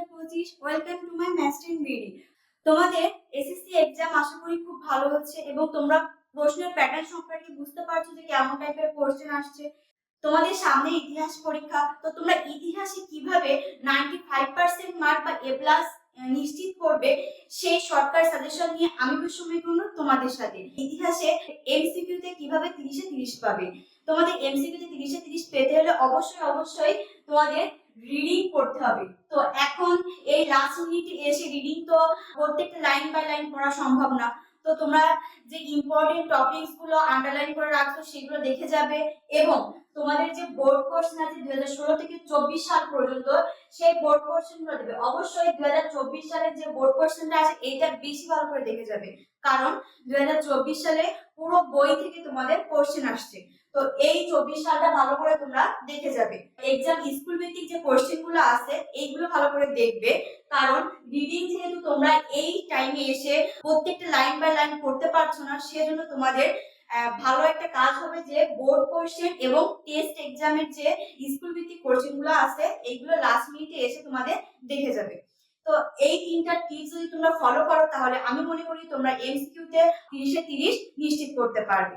হাজার welcome to my master BD তোমাদের SSC exam আশা করি খুব ভালো হচ্ছে এবং তোমরা প্রশ্নের প্যাটার্ন সম্পর্কে বুঝতে পারছ যে কেমন টাইপের কোশ্চেন আসছে। তোমাদের সামনে ইতিহাস পরীক্ষা, তো তোমরা ইতিহাসে কীভাবে নাইনটি ফাইভ পার্সেন্ট মার্ক বা এ প্লাস নিশ্চিত করবে, সেই সরকার সাজেশন নিয়ে আমি তোমাদের সাথে। ইতিহাসে এমসিকিউতে কীভাবে তিরিশে তিরিশ পাবে? তোমাদের এমসিকিউতে তিরিশে তিরিশ পেতে হলে অবশ্যই অবশ্যই তোমাদের রিডিং করতে হবে। তো এখন এই লাস্ট মিনিটে এসে রিডিং তো প্রত্যেকটা লাইন বাই লাইন পড়া সম্ভব না। তো তোমরা যে ইম্পর্টেন্ট টপিকসগুলো আন্ডারলাইন করে রাখছো, সেগুলো দেখে যাবে এবং তোমাদের যে বোর্ড কোর্স আছে দুই হাজার ষোলো থেকে চব্বিশ সাল পর্যন্ত, সেই বোর্ড কোশ্চেনগুলো দেবে। অবশ্যই দুই হাজার চব্বিশ সালের যে বোর্ড কোশ্চেনটা আছে এটা বেশি ভালো করে দেখে যাবে। কারণ দুই হাজার চব্বিশ সালে পুরো বই থেকে তোমাদের কোশ্চেন আসছে। তো এই চব্বিশ সালটা ভালো করে তোমরা দেখে যাবে। এক্সাম স্কুল ভিত্তিক যে কোশ্চেনগুলো আছে, এইগুলো ভালো করে দেখবে। কারণ রিডিং যেহেতু তোমরা এই টাইমে এসে প্রত্যেকটা লাইন বাই লাইন পড়তে পারছ না, সেজন্য তোমাদের ভালো একটা কাজ হবে যে বোর্ড কোশ্চেন এবং টেস্ট এক্সামের যে স্কুল ভিত্তিক কোশ্চেনগুলো আছে, এইগুলো লাস্ট মিনিটে এসে তোমাদের দেখে যাবে। তো এই তিনটা টিপস যদি তোমরা ফলো করো, তাহলে আমি মনে করি তোমরা এমসিকিউতে তিরিশে তিরিশ নিশ্চিত করতে পারবে।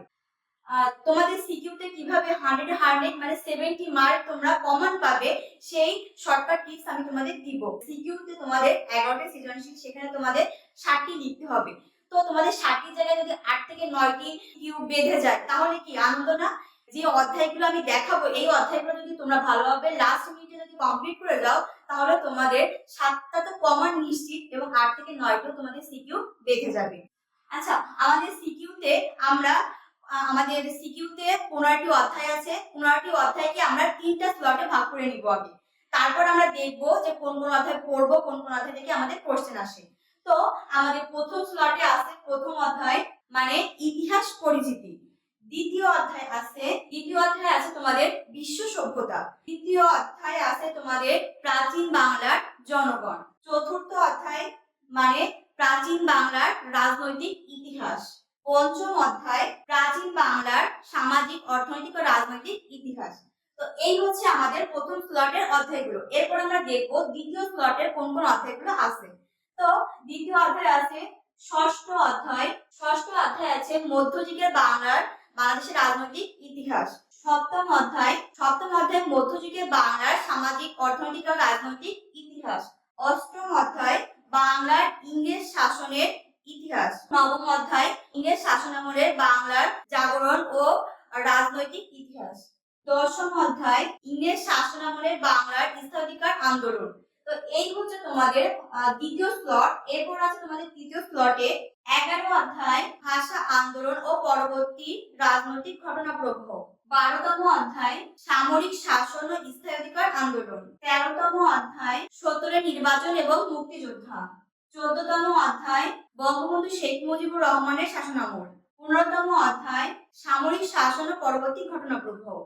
তোমাদের সিকিউতে কীভাবে হান্ড্রেড হান্ড্রেড মানে সেভেন্টি মার্ক তোমরা কমন পাবে, সেই শর্টকাট টিপস আমি তোমাদের দিব। সিকিউতে তোমাদের এগারোটা সৃজনশীল, সেখানে তোমাদের ষাটটি লিখতে হবে। তো তোমাদের ষাটটি জায়গায় যদি আট থেকে নয়টি কিউ বেঁধে যায়, তাহলে কি আনন্দ না? যে অধ্যায়গুলো আমি দেখাবো, এই অধ্যায়গুলো যদি তোমরা ভালোভাবে লাস্ট মিনিটে যদি কমপ্লিট করে যাও, তাহলে তোমাদের সাতটা তো কমন নিশ্চিত এবং আট থেকে নয়টাও তোমাদের সিকিউ বেঁধে যাবে। আচ্ছা আমাদের সিকিউতে আমরা আমাদের সিকিউতে পনেরোটি অধ্যায় আছে। পনেরোটি অধ্যায়কে আমরা তিনটা স্লটে ভাগ করে নিব আগে। তারপর আমরা দেখব যে কোন কোন অধ্যায় পড়ব, কোন কোন অধ্যায় থেকে আমাদের কোশ্চেন আসে। তো, আমাদের প্রথম স্লটে আছে প্রথম অধ্যায় মানে ইতিহাস পরিচিতি। দ্বিতীয় অধ্যায় আছে, দ্বিতীয় অধ্যায় আছে তোমাদের বিশ্ব সভ্যতা। তৃতীয় অধ্যায় আছে তোমাদের প্রাচীন বাংলার জনগণ। চতুর্থ অধ্যায় মানে প্রাচীন বাংলার রাজনৈতিক ইতিহাস। পঞ্চম অধ্যায়, প্রাচীন বাংলার সামাজিক, অর্থনৈতিক ও রাজনৈতিক ইতিহাস। তো এই হচ্ছে আমাদের প্রথম স্লটের অধ্যায়গুলো। এরপর আমরা দেখব দ্বিতীয় স্লটের কোন কোন অধ্যায়গুলো আছে। তো দ্বিতীয় অধ্যায় আছে ষষ্ঠ অধ্যায়। ষষ্ঠ অধ্যায় আছে মধ্যযুগের বাংলার, বাংলাদেশের রাজনৈতিক ইতিহাস। সপ্তম অধ্যায় সপ্তম অধ্যায় মধ্যযুগের বাংলার সামাজিক, অর্থনৈতিক ও রাজনৈতিক ইতিহাস। অষ্টম অধ্যায়, বাংলার ইংরেজ শাসনের ইতিহাস। নবম অধ্যায়, ইংরেজ শাসনামলের বাংলার জাগরণ ও রাজনৈতিক ইতিহাস। দশম অধ্যায়, ইংরেজ শাসনামলের বাংলার স্থলাধিকার আন্দোলন। তো এই হচ্ছে তোমাদের দ্বিতীয় স্লট এরপর আছে তোমাদের তৃতীয় স্লটে এগারো অধ্যায়, ভাষা আন্দোলন ও পরবর্তী রাজনৈতিক ঘটনা প্রবাহ বারোতম অধ্যায়, সামরিক শাসন ও স্থায়ীধিকার আন্দোলন। তেরোতম অধ্যায়, সত্তরের নির্বাচন এবং মুক্তিযোদ্ধা। চোদ্দতম অধ্যায়, বঙ্গবন্ধু শেখ মুজিবুর রহমানের শাসনামল। পনেরোতম অধ্যায়, সামরিক শাসন ও পরবর্তী ঘটনা প্রবাহ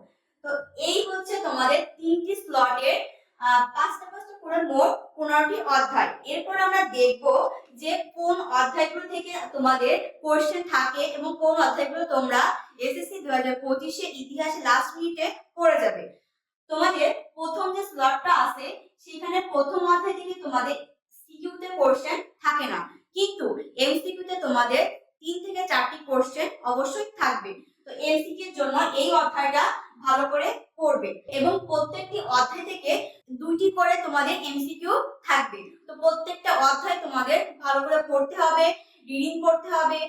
তো এই হচ্ছে তোমাদের তিনটি স্লটের পাঁচটা পাঁচটা করে মোট পনেরোটি অধ্যায়। এরপর আমরা দেখব যে কোন অধ্যায়গুলো থেকে তোমাদের কোশ্চেন থাকে এবং কোন অধ্যায়গুলো তোমরা এসএসসি দু হাজার পঁচিশে ইতিহাসে লাস্ট মিনিটে পড়ে যাবে। তোমাদের প্রথম যে স্লটটা আছে, সেখানে প্রথম অধ্যায় থেকে তোমাদের সিকিউতে কোশ্চেন থাকে না। কিন্তু এমসিকিউতে তোমাদের তিন থেকে চারটি কোশ্চেন অবশ্যই থাকবে। তো এমসিকিউর জন্য এই অধ্যায়টা ভালো করে পড়বে এবং প্রত্যেকটি অধ্যায় থেকে দুইটি করে তোমাদের এমসিকিউ থাকবে। তো প্রত্যেকটা অধ্যায় তোমাদের ভালো করে পড়তে হবে রিডিং করতে হবে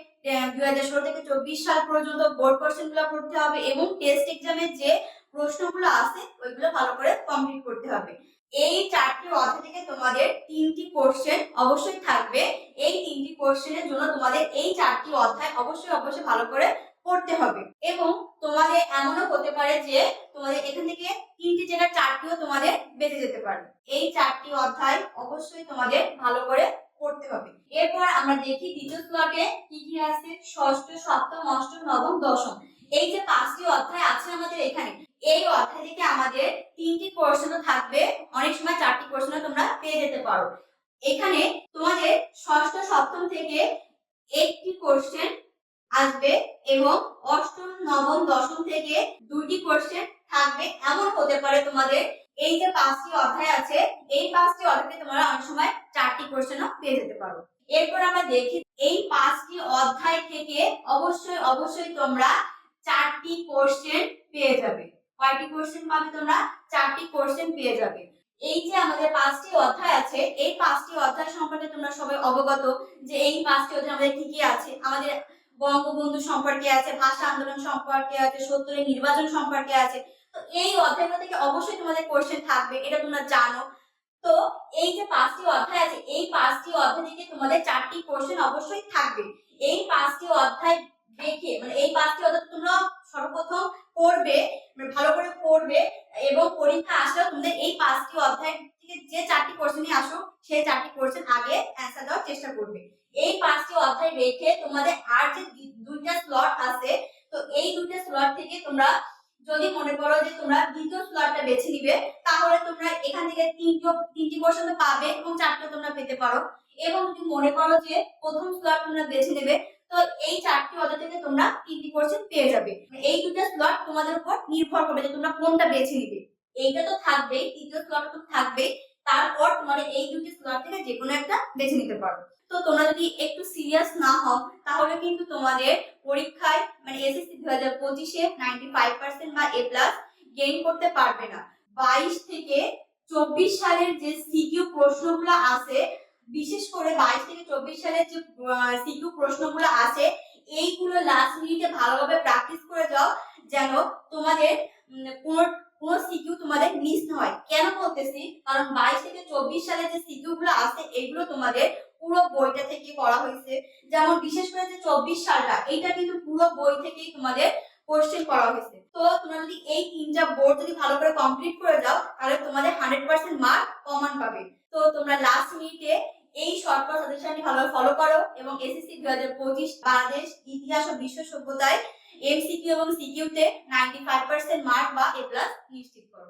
দুই হাজার ষোলো থেকে চব্বিশ সাল পর্যন্ত বোর্ড কোশ্চেনগুলো পড়তে হবে এবং টেস্ট এক্সামের যে প্রশ্নগুলো আছে, ওইগুলো ভালো করে কমপ্লিট করতে হবে। এই চারটি অধ্যায় থেকে তোমাদের তিনটি কোশ্চেন অবশ্যই থাকবে। এই তিনটি কোশ্চেনের জন্য তোমাদের এই চারটি অধ্যায় অবশ্যই অবশ্যই ভালো করে পড়তে হবে। এবং তোমাদের এমনও হতে পারে যে তোমাদের এখান থেকে তিনটি জেলার চারটিও তোমাদের বেঁচে যেতে পারে এই চারটি অধ্যায় অবশ্যই তোমাদের ভালো করে পড়তে হবে। এরপর আমরা দেখি দ্বিতীয় স্লটে কি কি আছে? ষষ্ঠ, সপ্তম, অষ্টম, নবম, দশম। এই যে পাঁচটি অধ্যায় আছে আমাদের এখানে, এই অধ্যায় থেকে আমাদের তিনটি প্রশ্ন থাকবে। অনেক সময় চারটি প্রশ্ন তোমরা পেয়ে যেতে পারো। এখানে তোমাদের ষষ্ঠ, সপ্তম থেকে একটি কোশ্চেন আসবে এবং অষ্টম, নবম, দশম থেকে দুটি কোশ্চেন থাকবে। এমন হতে পারে তোমাদের এই যে পাঁচটি অধ্যায় আছে, এই পাঁচটি অধ্যায়তে তোমরা অনেক সময় চারটি কোশ্চেনও পেয়ে যেতে পারো। এরপর আমরা দেখি এই পাঁচটি অধ্যায় থেকে অবশ্যই অবশ্যই তোমরা চারটি কোশ্চেন পেয়ে যাবে। কয়টি কোশ্চেন পাবে তোমরা? চারটি কোশ্চেন পেয়ে যাবে। এই যে আমাদের পাঁচটি অধ্যায় আছে, এই পাঁচটি অধ্যায় সম্পর্কে তোমরা সবাই অবগত যে এই পাঁচটি অধ্যায় আমাদের কি কি আছে? আমাদের বঙ্গবন্ধু সম্পর্কে আছে, ভাষা আন্দোলন সম্পর্কে আছে, সত্তরের নির্বাচন সম্পর্কে আছে এই অধ্যায়গুলো থেকে অবশ্যই তোমাদের কোশ্চেন থাকবে, এটা তোমরা জানো। তো এই যে পাঁচটি অধ্যায় আছে, এই পাঁচটি অধ্যায় থেকে তোমাদের চারটি কোশ্চেন অবশ্যই থাকবে। এই পাঁচটি অধ্যায় দেখে মানে এই পাঁচটি অধ্যায় তোমরা সর্বপ্রথম পড়বে মানে ভালো করে পড়বে, এবং পরীক্ষা আসলেও তোমাদের এই পাঁচটি অধ্যায় থেকে যে চারটি কোশ্চেনই আসুক সেই চারটি কোশ্চেন আগে অ্যান্সার দেওয়ার চেষ্টা করবে। এই পাঁচটি অধ্যায় রেখে তোমাদের আর যে দুইটা স্লট আছে, তো এই দুইটা স্লট থেকে তোমরা যদি মনে করো যে তোমরা দ্বিতীয় স্লটটা বেছে নিবে, তাহলে তোমরা এখান থেকে তিনটি তিনটি কোশ্চেন পাবে এবং চারটে তোমরা পেতে পারো। এবং যদি মনে করো যে প্রথম স্লট তোমরা বেছে নেবে, তো এই চারটি অধ্যায় থেকে তোমরা তিনটি কোশ্চেন পেয়ে যাবে। এই দুটো স্লট তোমাদের উপর নির্ভর করবে যে তোমরা কোনটা বেছে নিবে। এইটা তো থাকবেই তৃতীয় স্লট তো থাকবেই। তারপর তোমার এই দুটি স্লট থেকে যে কোনো একটা বেছে নিতে পারো। তো তোমরা যদি একটু সিরিয়াস না হও, তাহলে কিন্তু তোমাদের পরীক্ষায় মানে এসএসসি দু হাজার পঁচিশে নাইনটি ফাইভ পার্সেন্ট বা এ প্লাস গেইন করতে পারবে না। বাইশ থেকে চব্বিশ সালের যে সিকিউ প্রশ্নগুলো আছে, বিশেষ করে বাইশ থেকে চব্বিশ সালের যে সিকিউ প্রশ্নগুলো আছে, এইগুলো লাস্ট মিনিটে ভালোভাবে প্র্যাকটিস করে যাও, যেন তোমাদের কোনো কোনো সিকিউ তোমাদের মিস না হয়। কেন বলতেছি? কারণ বাইশ থেকে চব্বিশ সালে যে সিকিউ গুলো আছে, এগুলো তোমাদের বইটা থেকে করা হয়েছে। যেমন বিশেষ করে যে চব্বিশ সালটা, এইটা কিন্তু পুরো বই থেকেই তোমাদের কোশ্চেন করা হয়েছে। তো তোমরা যদি এই তিনটা বোর্ড যদি ভালো করে কমপ্লিট করে যাও তাহলে তোমাদের হান্ড্রেড পার্সেন্ট মার্ক কমন পাবে। তো তোমরা লাস্ট মিনিটে এই শর্টকাট সাজেশনটি ভালোভাবে ফলো করো এবং এসএসসি দু হাজার পঁচিশ, বাংলাদেশ ইতিহাস ও বিশ্ব সভ্যতায় এমসিকিউ এবং সিকিউতে নাইনটি ফাইভ পার্সেন্ট মার্ক বা এ প্লাস নিশ্চিত করো।